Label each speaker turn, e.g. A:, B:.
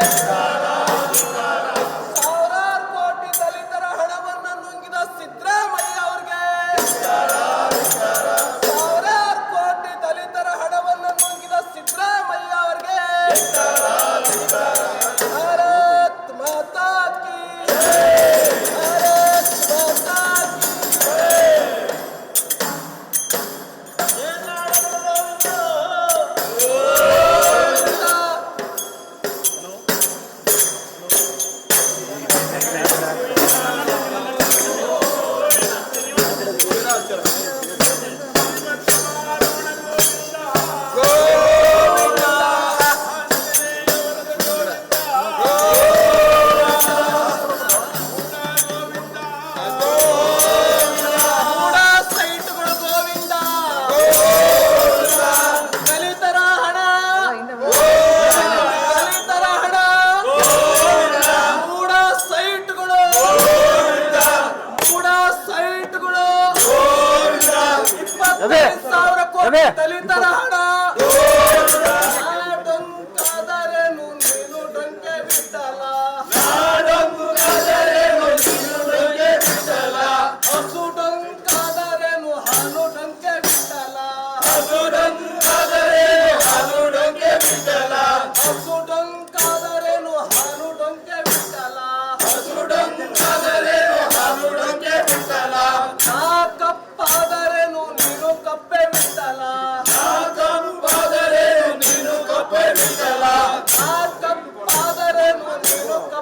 A: ました。ಸೈಟ್ಗಳು. ಇಪ್ಪತ್ತೈದು ಸಾವಿರ ಕೋಟಿ ತಲಿತರ ಹಣ.